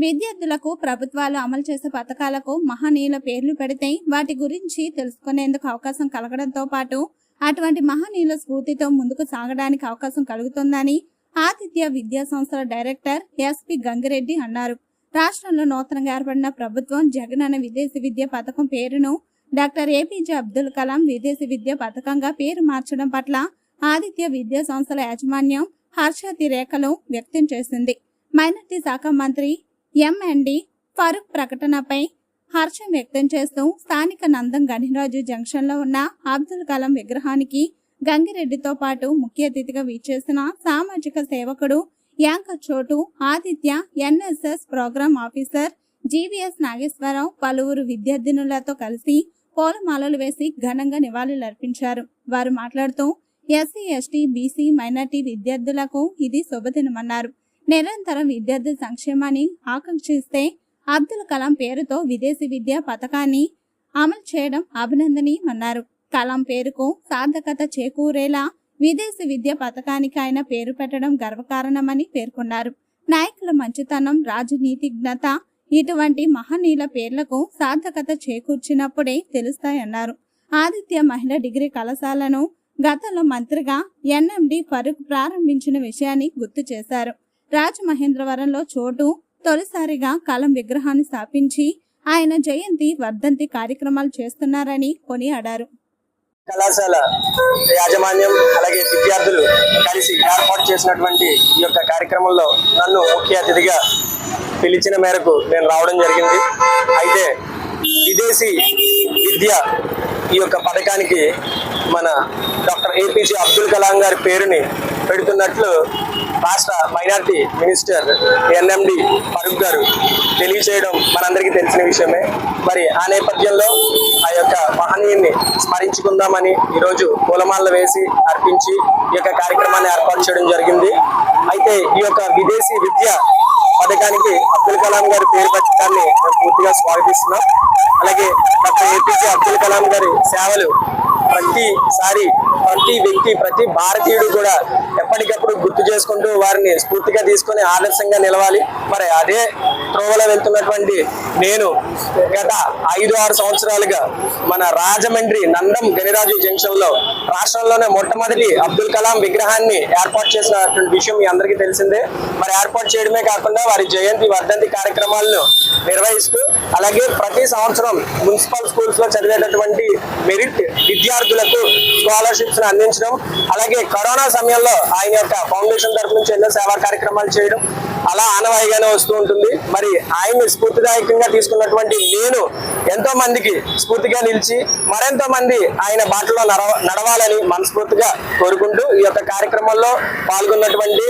విద్యార్థులకు ప్రభుత్వాలు అమలు చేసే పథకాలకు మహనీయుల పేర్లు పెడితే వాటి గురించి తెలుసుకునేందుకు అవకాశం కలగడంతో పాటు అటువంటి మహనీయుల స్ఫూర్తితో ముందుకు సాగడానికి అవకాశం కలుగుతుందని ఆతిథ్య విద్యా సంస్థల డైరెక్టర్ ఎస్పి గంగిరెడ్డి అన్నారు. రాష్ట్రంలో నూతనంగా ఏర్పడిన ప్రభుత్వం జగనన్న విదేశీ విద్య పథకం పేరును డాక్టర్ ఏపీజే అబ్దుల్ కలాం విదేశీ విద్య పథకంగా పేరు మార్చడం పట్ల ఆదిత్య విద్యా సంస్థల యాజమాన్యం హర్షాతిరేకలు వ్యక్తం చేసింది. మైనార్టీ శాఖ మంత్రి ఎంఎండి ఫరూక్ ప్రకటనపై హర్షం వ్యక్తం చేస్తూ స్థానిక నందం గణిరాజు జంక్షన్లో ఉన్న అబ్దుల్ కలాం విగ్రహానికి గంగిరెడ్డితో పాటు ముఖ్య అతిథిగా విచ్చేసిన సామాజిక సేవకుడు anchor Chotu Aditya NSS programme officer GVS Nageswara Rao పలువురు విద్యార్థినులతో కలిసి పూలమాలలు వేసి ఘనంగా నివాళులర్పించారు. వారు మాట్లాడుతూ ఎస్సీ ఎస్టీ బీసీ మైనార్టీ విద్యార్థులకు ఇది శుభదినమన్నారు. నిరంతరం విద్యార్థుల సంక్షేమాన్ని ఆకాంక్షిస్తే అబ్దుల్ కలాం పేరుతో విదేశీ విద్యా పథకాన్ని అమలు చేయడం అభినందనీయమన్నారు. కలాం పేరుకు సార్థకత చేకూరేలా విదేశీ విద్యా పథకానికి ఆయన పేరు పెట్టడం గర్వకారణమని పేర్కొన్నారు. నాయకుల మంచితనం రాజనీతిజ్ఞత ఇటువంటి మహనీయుల పేర్లకు సార్థకత చేకూర్చినప్పుడే తెలుస్తాయన్నారు. ఆదిత్య మహిళా డిగ్రీ కళాశాలను గతంలో మంత్రిగా ఎన్ఎండి ఫరూక్ ప్రారంభించిన విషయాన్ని గుర్తు చేశారు. రాజమహేంద్రవరంలో చోటు తొలిసారిగా కలం విగ్రహాన్ని స్థాపించి ఆయన జయంతి వర్ధంతి కార్యక్రమాలు చేస్తున్నారని కొనియాడారు. కళాశాల యాజమాన్యం అలాగే విద్యార్థులు కలిసి ఏర్పాటు చేసినటువంటి ఈ యొక్క కార్యక్రమంలో నన్ను ముఖ్య అతిథిగా పిలిచిన మేరకు నేను రావడం జరిగింది. అయితే విదేశీ విద్య ఈ యొక్క పథకానికి మన డాక్టర్ ఏపీజే అబ్దుల్ కలాం గారి పేరుని పెడుతున్నట్లు రాష్ట్ర మైనార్టీ మినిస్టర్ ఎన్ఎండి ఫరూక్ గారు తెలియచేయడం మనందరికీ తెలిసిన విషయమే. మరి ఆ నేపథ్యంలో ఆ యొక్క మహనీయుని స్మరించుకుందామని ఈరోజు పూలమాలలు వేసి అర్పించి ఈ యొక్క కార్యక్రమాన్ని ఏర్పాటు చేయడం జరిగింది. అయితే ఈ యొక్క విదేశీ విద్య పథకానికి అబ్దుల్ కలాం గారి పేరు పెట్టడాన్ని మేము పూర్తిగా స్వాగతిస్తున్నాం. అలాగే డాక్టర్ ఏపీజే అబ్దుల్ కలాం గారి సేవలు ప్రతిసారి ప్రతి వ్యక్తి ప్రతి భారతీయుడు కూడా ఎప్పటికప్పుడు గుర్తు చేసుకుంటూ వారిని స్ఫూర్తిగా తీసుకొని ఆదర్శంగా నిలవాలి. మరి అదే త్రోవలో వెళ్తున్నటువంటి నేను గత ఐదు ఆరు సంవత్సరాలుగా మన రాజమండ్రి నందం గనిరాజు జంక్షన్లో రాష్ట్రంలోనే మొట్టమొదటి అబ్దుల్ కలాం విగ్రహాన్ని ఏర్పాటు చేసినటువంటి విషయం మీ అందరికీ తెలిసిందే. మరి ఏర్పాటు చేయడమే కాకుండా వారి జయంతి వర్ధంతి కార్యక్రమాలను నిర్వహిస్తూ అలాగే ప్రతి సంవత్సరం మున్సిపల్ స్కూల్స్లో చదివేటటువంటి మెరిట్ విద్యార్థులకు స్కాలర్షిప్స్ అందించడం అలాగే కరోనా సమయంలో ఆయన యొక్క ఫౌండేషన్ తరఫు నుంచి ఎన్నో సేవా కార్యక్రమాలు చేయడం అలా ఆనవాయిగానే వస్తూ ఉంటుంది. మరి ఆయన్ని స్ఫూర్తిదాయకంగా తీసుకున్నటువంటి నేను ఎంతో మందికి స్ఫూర్తిగా నిలిచి మరెంతో మంది ఆయన బాటలో నడవ నడవాలని మనస్ఫూర్తిగా కోరుకుంటూ ఈ యొక్క కార్యక్రమంలో పాల్గొన్నటువంటి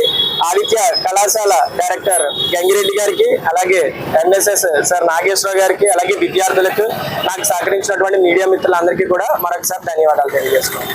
ఆదిత్య కళాశాల డైరెక్టర్ గంగిరెడ్డి గారికి అలాగే ఎన్ఎస్ఎస్ సార్ నాగేశ్వరరావు గారికి అలాగే విద్యార్థులకు నాకు సహకరించినటువంటి మీడియా మిత్రులందరికీ కూడా మరొకసారి ధన్యవాదాలు తెలియజేస్తున్నాను.